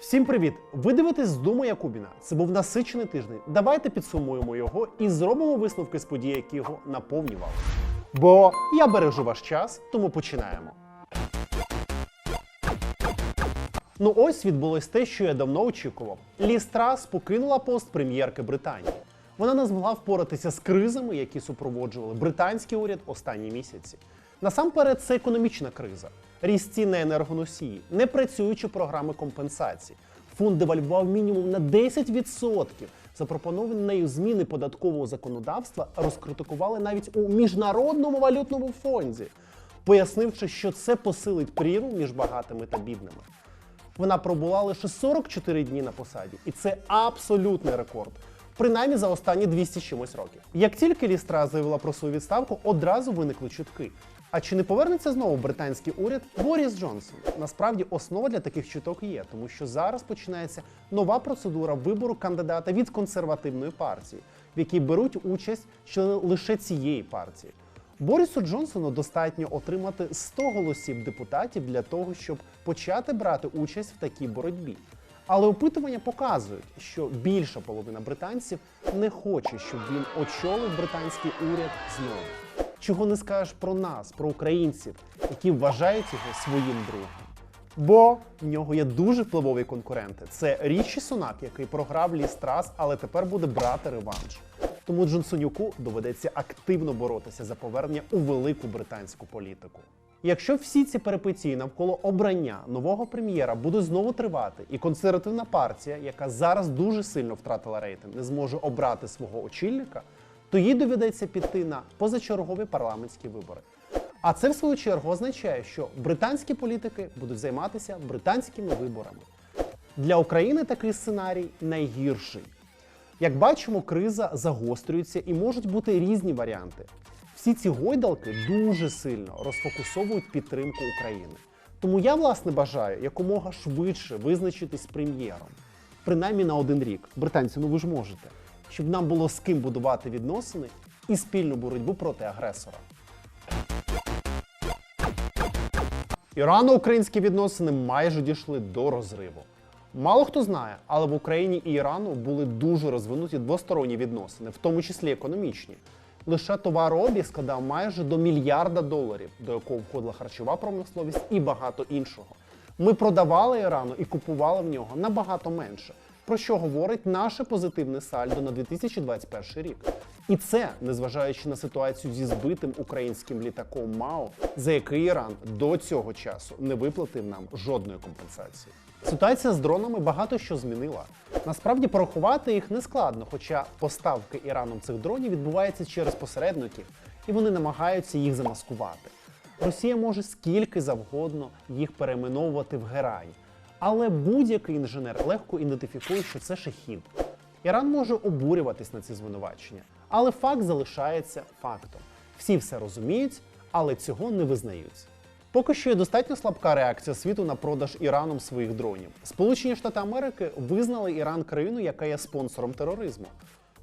Всім привіт! Ви дивитесь з Думу Якубіна. Це був насичений тиждень. Давайте підсумуємо його і зробимо висновки з подій, які його наповнювали. Бо я бережу ваш час, тому починаємо. Ну ось відбулось те, що я давно очікував. Лі Страс покинула пост прем'єрки Британії. Вона не змогла впоратися з кризами, які супроводжували британський уряд останні місяці. Насамперед, це економічна криза, ріст цін на енергоносії, непрацюючі програми компенсації. Фонд девальвував мінімум на 10%. Запропоновані нею зміни податкового законодавства розкритикували навіть у міжнародному валютному фонді, пояснивши, що це посилить прірву між багатими та бідними. Вона пробула лише 44 дні на посаді, і це абсолютний рекорд. Принаймні за останні 200 чимось років. Як тільки Лістра заявила про свою відставку, одразу виникли чутки. А чи не повернеться знову британський уряд Боріс Джонсон? Насправді основа для таких чуток є, тому що зараз починається нова процедура вибору кандидата від консервативної партії, в якій беруть участь члени лише цієї партії. Борісу Джонсону достатньо отримати 100 голосів депутатів для того, щоб почати брати участь в такій боротьбі. Але опитування показують, що більша половина британців не хоче, щоб він очолив британський уряд знову. Чого не скажеш про нас, про українців, які вважають його своїм другом. Бо в нього є дуже впливові конкуренти. Це Річі Сунак, який програв Лі Страс, але тепер буде брати реванш. Тому Джонсонюку доведеться активно боротися за повернення у велику британську політику. Якщо всі ці перипетії навколо обрання нового прем'єра будуть знову тривати, і консервативна партія, яка зараз дуже сильно втратила рейтинг, не зможе обрати свого очільника, то їй доведеться піти на позачергові парламентські вибори. А це в свою чергу означає, що британські політики будуть займатися британськими виборами. Для України такий сценарій найгірший. Як бачимо, криза загострюється і можуть бути різні варіанти. Всі ці гойдалки дуже сильно розфокусовують підтримку України. Тому я, власне, бажаю якомога швидше визначитись прем'єром, принаймні на один рік. Британці, ну ви ж можете, щоб нам було з ким будувати відносини і спільну боротьбу проти агресора. Ірано-українські відносини майже дійшли до розриву. Мало хто знає, але в Україні і Ірану були дуже розвинуті двосторонні відносини, в тому числі економічні. Лише товарообіг складав майже до мільярда доларів, до якого входила харчова промисловість і багато іншого. Ми продавали Ірану і купували в нього набагато менше. Про що говорить наше позитивне сальдо на 2021 рік. І це незважаючи на ситуацію зі збитим українським літаком МАО, за який Іран до цього часу не виплатив нам жодної компенсації. Ситуація з дронами багато що змінила. Насправді порахувати їх не складно, хоча поставки Іраном цих дронів відбуваються через посередників, і вони намагаються їх замаскувати. Росія може скільки завгодно їх перейменовувати в герай, але будь-який інженер легко ідентифікує, що це шахід. Іран може обурюватись на ці звинувачення, але факт залишається фактом. Всі все розуміють, але цього не визнають. Поки що є достатньо слабка реакція світу на продаж Іраном своїх дронів. Сполучені Штати Америки визнали Іран країну, яка є спонсором тероризму.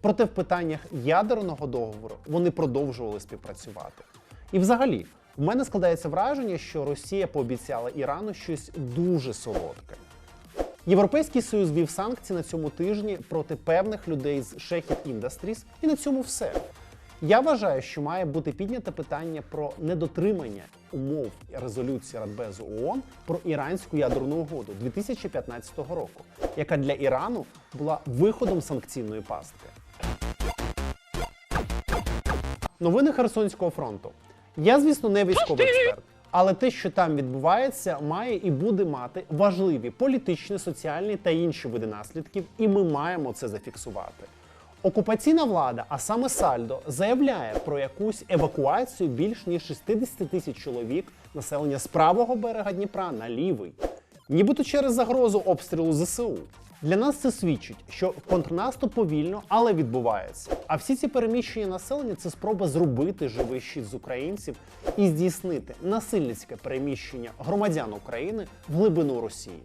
Проте в питаннях ядерного договору вони продовжували співпрацювати. І взагалі, у мене складається враження, що Росія пообіцяла Ірану щось дуже солодке. Європейський союз вів санкції на цьому тижні проти певних людей з Shehid Industries, і на цьому все. Я вважаю, що має бути підняте питання про недотримання умов резолюції Радбезу ООН про іранську ядерну угоду 2015 року, яка для Ірану була виходом санкційної пастки. Новини Херсонського фронту. Я, звісно, не військовий експерт, але те, що там відбувається, має і буде мати важливі політичні, соціальні та інші види наслідків, і ми маємо це зафіксувати. Окупаційна влада, а саме Сальдо, заявляє про якусь евакуацію більш ніж 60 тисяч чоловік населення з правого берега Дніпра на лівий, нібито через загрозу обстрілу ЗСУ. Для нас це свідчить, що контрнаступ повільно, але відбувається. А всі ці переміщення населення це спроба зробити живий щит з українців і здійснити насильницьке переміщення громадян України в глибину Росії.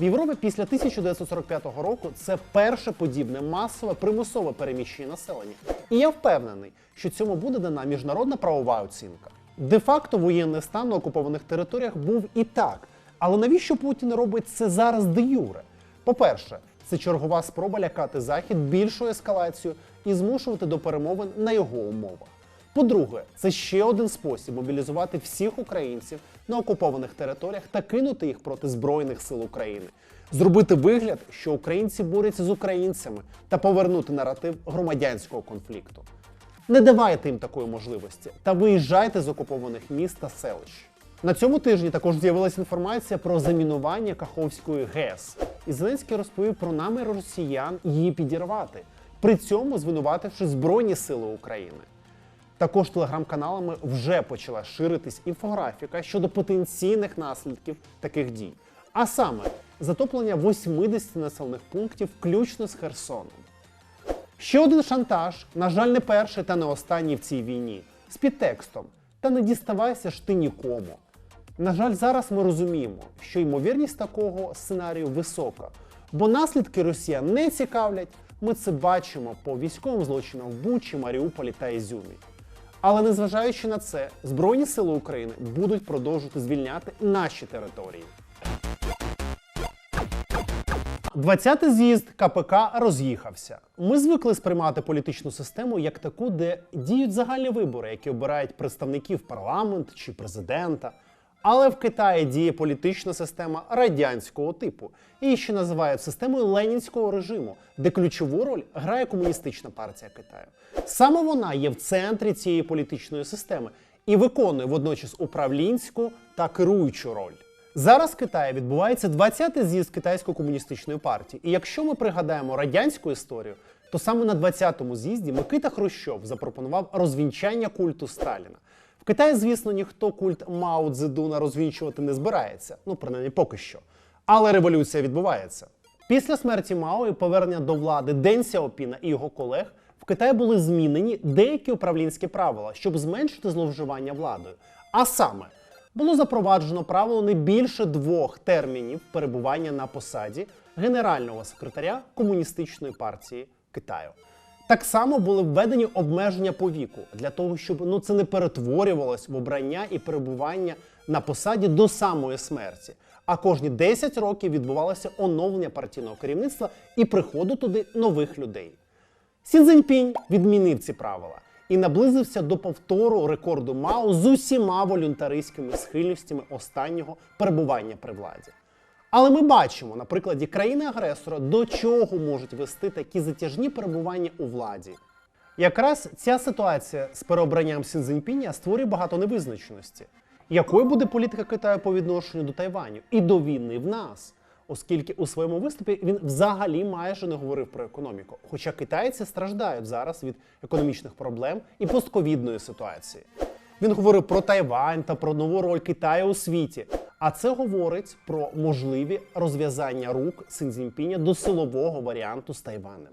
В Європі після 1945 року це перше подібне масове примусове переміщення населення. І я впевнений, що цьому буде дана міжнародна правова оцінка. Де-факто воєнний стан на окупованих територіях був і так. Але навіщо Путін робить це зараз де юре? По-перше, це чергова спроба лякати Захід більшою ескалацією і змушувати до перемовин на його умовах. По-друге, це ще один спосіб мобілізувати всіх українців на окупованих територіях та кинути їх проти Збройних сил України, зробити вигляд, що українці борються з українцями та повернути наратив громадянського конфлікту. Не давайте їм такої можливості та виїжджайте з окупованих міст та селищ. На цьому тижні також з'явилася інформація про замінування Каховської ГЕС. І Зеленський розповів про намір росіян її підірвати, при цьому звинувативши Збройні Сили України. Також телеграм-каналами вже почала ширитись інфографіка щодо потенційних наслідків таких дій. А саме затоплення 80 населених пунктів, включно з Херсоном. Ще один шантаж, на жаль, не перший та не останній в цій війні, з підтекстом. Та не діставайся ж ти нікому. На жаль, зараз ми розуміємо, що ймовірність такого сценарію висока, бо наслідки росіян не цікавлять. Ми це бачимо по військовим злочинам в Бучі, Маріуполі та Ізюмі. Але незважаючи на це, Збройні Сили України будуть продовжувати звільняти наші території. 20-й з'їзд КПК роз'їхався. Ми звикли сприймати політичну систему як таку, де діють загальні вибори, які обирають представників парламент чи президента. Але в Китаї діє політична система радянського типу. Її ще називають системою ленінського режиму, де ключову роль грає комуністична партія Китаю. Саме вона є в центрі цієї політичної системи і виконує водночас управлінську та керуючу роль. Зараз в Китаї відбувається 20-й з'їзд китайської комуністичної партії. І якщо ми пригадаємо радянську історію, то саме на 20-му з'їзді Микита Хрущов запропонував розвінчання культу Сталіна. В Китаї, звісно, ніхто культ Мао Цзедуна розвінчувати не збирається, ну принаймні поки що. Але революція відбувається. Після смерті Мао і повернення до влади Ден Сяопіна і його колег в Китаї були змінені деякі управлінські правила, щоб зменшити зловживання владою. А саме було запроваджено правило не більше двох термінів перебування на посаді генерального секретаря комуністичної партії Китаю. Так само були введені обмеження по віку для того, щоб ну це не перетворювалось в обрання і перебування на посаді до самої смерті. А кожні 10 років відбувалося оновлення партійного керівництва і приходу туди нових людей. Сін Цзіньпінь відмінив ці правила і наблизився до повтору рекорду Мао з усіма волюнтаристськими схильностями останнього перебування при владі. Але ми бачимо на прикладі країни-агресора, до чого можуть вести такі затяжні перебування у владі. Якраз ця ситуація з переобранням Сінзіньпіня створює багато невизначеності. Якою буде політика Китаю по відношенню до Тайваню і до війни в нас? Оскільки у своєму виступі він взагалі майже не говорив про економіку. Хоча китайці страждають зараз від економічних проблем і постковідної ситуації. Він говорив про Тайвань та про нову роль Китаю у світі. А це говорить про можливі розв'язання рук Синзіньпіня до силового варіанту з Тайванем.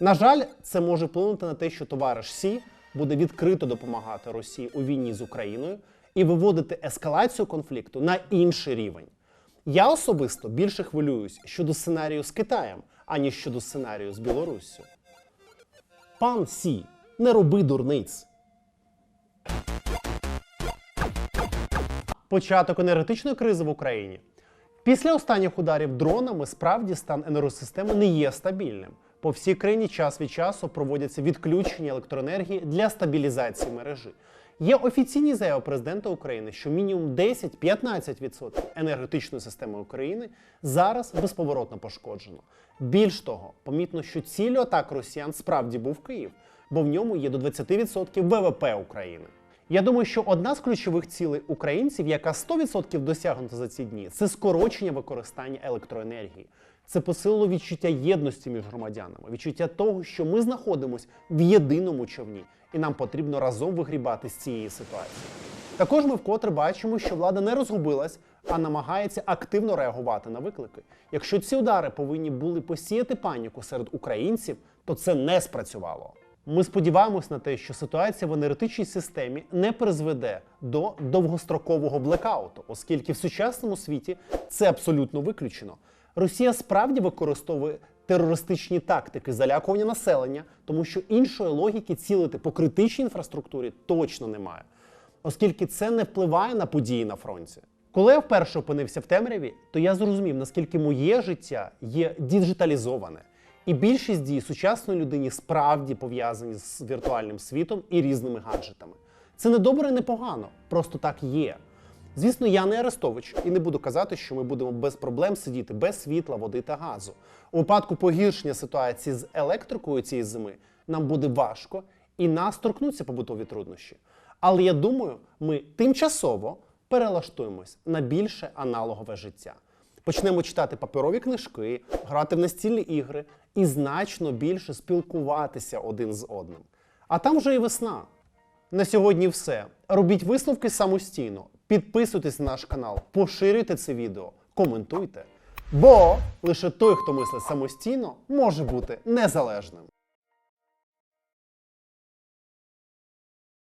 На жаль, це може вплинути на те, що товариш Сі буде відкрито допомагати Росії у війні з Україною і виводити ескалацію конфлікту на інший рівень. Я особисто більше хвилююсь щодо сценарію з Китаєм, аніж щодо сценарію з Білоруссю. Пан Сі, не роби дурниць. Початок енергетичної кризи в Україні. Після останніх ударів дронами справді стан енергосистеми не є стабільним. По всій країні час від часу проводяться відключення електроенергії для стабілізації мережі. Є офіційні заяви президента України, що мінімум 10-15% енергетичної системи України зараз безповоротно пошкоджено. Більш того, помітно, що ціллю атак росіян справді був Київ, бо в ньому є до 20% ВВП України. Я думаю, що одна з ключових цілей українців, яка 100% досягнута за ці дні, це скорочення використання електроенергії. Це посилило відчуття єдності між громадянами, відчуття того, що ми знаходимося в єдиному човні, і нам потрібно разом вигрібати з цієї ситуації. Також ми вкотре бачимо, що влада не розгубилась, а намагається активно реагувати на виклики. Якщо ці удари повинні були посіяти паніку серед українців, то це не спрацювало. Ми сподіваємось на те, що ситуація в енергетичній системі не призведе до довгострокового блекауту, оскільки в сучасному світі це абсолютно виключено. Росія справді використовує терористичні тактики залякування населення, тому що іншої логіки цілити по критичній інфраструктурі точно немає, оскільки це не впливає на події на фронті. Коли я вперше опинився в темряві, то я зрозумів, наскільки моє життя є діджиталізоване. І більшість дій сучасної людині справді пов'язані з віртуальним світом і різними гаджетами. Це не добре і не погано, просто так є. Звісно, я не Арестович і не буду казати, що ми будемо без проблем сидіти без світла, води та газу. У випадку погіршення ситуації з електрикою цієї зими нам буде важко і нас торкнуться побутові труднощі. Але я думаю, ми тимчасово перелаштуємось на більше аналогове життя. Почнемо читати паперові книжки, грати в настільні ігри і значно більше спілкуватися один з одним. А там вже і весна. На сьогодні все. Робіть висновки самостійно, підписуйтесь на наш канал, поширюйте це відео, коментуйте. Бо лише той, хто мислить самостійно, може бути незалежним.